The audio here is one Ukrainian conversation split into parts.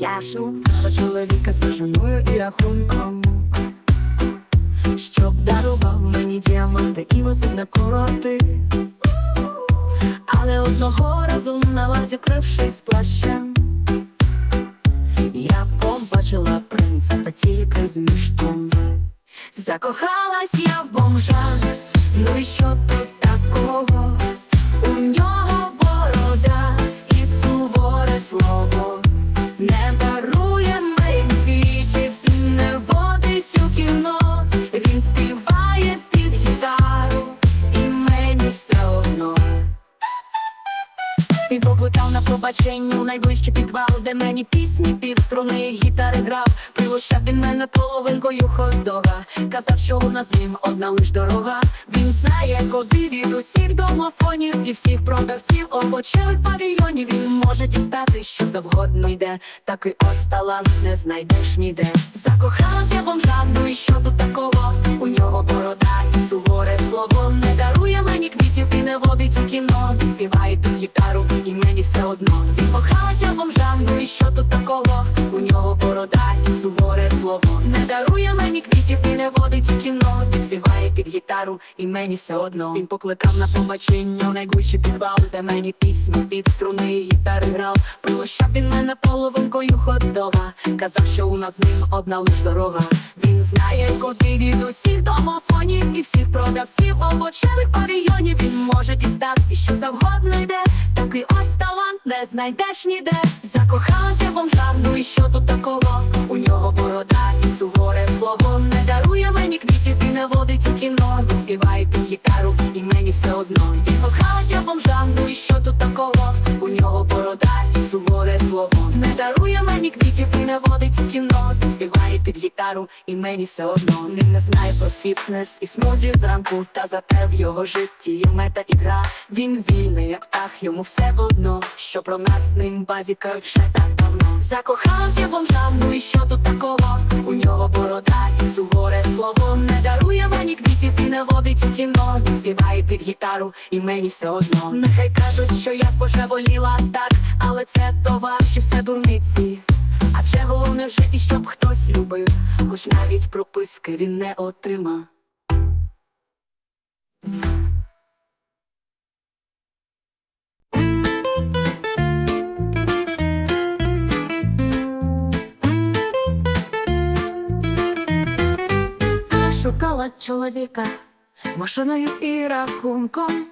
Я шукала чоловіка з дружиною і рахунком, щоб дарував мені діаманти і возив на курорти. Але одного разу на ладі вкрившись плащем, я побачила принца та тільки з міштом. Закохалась я в бомжа, ну і що тут такого? У нього покликав на пробачення у найближчий підвал, де мені пісні під струни гітари грав. Пригощав він мене половинкою хот-дога Казав, що у нас ним одна лиш дорога. Він знає коди від усіх домофонів і всіх продавців овочевих павільйонів. Він може дістати, що завгодно йде. Такий ось талант не знайдеш ніде. Закохалась я в бомжа, ну і що тут такого? У нього борода і суворе слово не дарує мені квітів і не водить у кіно. Співає під і все одно. Він кохалася бомжам, і що тут такого? У нього борода і суворе слово не дарує мені квітів і не водить у кіно. Він співає під гітару, і мені все одно. Він покликав на побачення у найгущий підвал, де мені пісні під струни і гітари грав. Пригощав він мене половинкою хот-дога Казав, що у нас з ним одна лиш дорога. Він знає коди від усіх домофонів і всіх продавців овочевих павільйонів. Він може дістати, що завгодно йде. Не знайдеш ніде. Закохалася в ну і що тут такого? У нього борода і суворе слово не дарує мені квітів і не водить у кіно. Він співає під гітару, і мені все одно. Закохалася кохалася ну і що тут такого? У нього борода і суворе слово не дарує мені квітів і не водить у кіно. Гітару, і мені все одно. Він не знає про фітнес і смузі зранку, та зате в його житті є мета і гра. Він вільний, як птах, йому все одно, що про нас ним базікають ще так давно. Закохалась я в бомжа, ну і що тут такого? У нього борода і суворе слово не дарує мені квітів і не водить кіно. Він співає під гітару, і мені все одно. Нехай кажуть, що я збожеволіла так, але це товар, що все дурниці. Адже головне в житті, щоб хтось любив, хоч навіть прописки він не отрима. Шукала чоловіка з машиною і рахунком,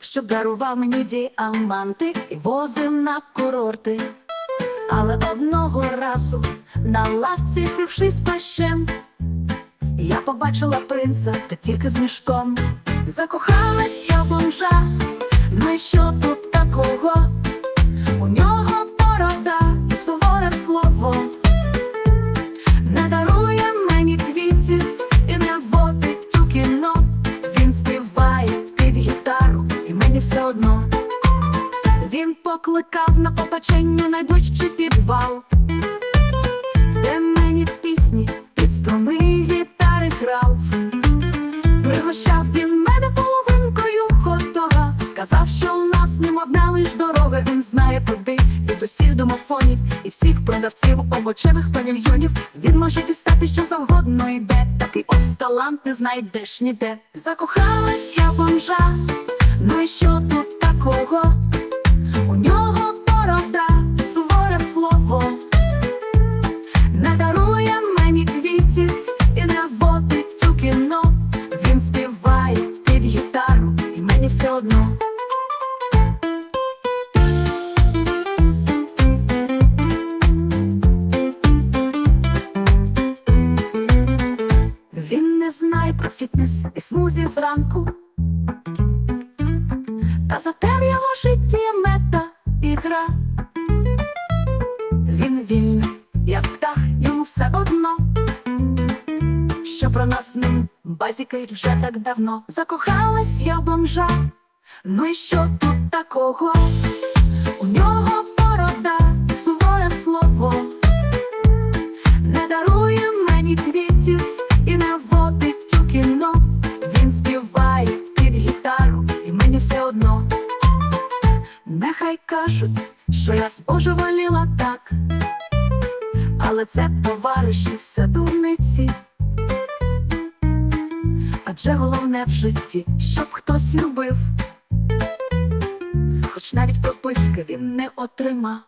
щоб дарував мені діаманти і возив на курорти. Але одного разу на лавці, крившись плащем, я побачила принца та тільки з мішком. Закохалась я бомжа, ну і що тут такого? Він покликав на побачення найближчий підвал, де мені пісні під струни гітари грав. Пригощав він мене половинкою хот-дога Казав, що у нас ним одна лиш дорога. Він знає куди від усіх домофонів і всіх продавців овочевих павільйонів. Він може дістати що завгодно йде. Такий ось талант не знайдеш ніде. Закохалась я бомжа, ну і що тут такого? Одно. Він не знає про фітнес і смузі зранку. Та зате в його житті мета і гра. Він вільний, як птах, йому все одно. Що про нас з ним базікають вже так давно. Закохалась я бомжа, ну і що тут такого? У нього борода, суворе слово. Не дарує мені квітів і не водить у кіно. Він співає під гітару, і мені все одно. Нехай кажуть, що я збожеволіла так, Але це товариші все дурниці. Адже головне в житті, щоб хтось любив, хоч навіть прописки він не отрима.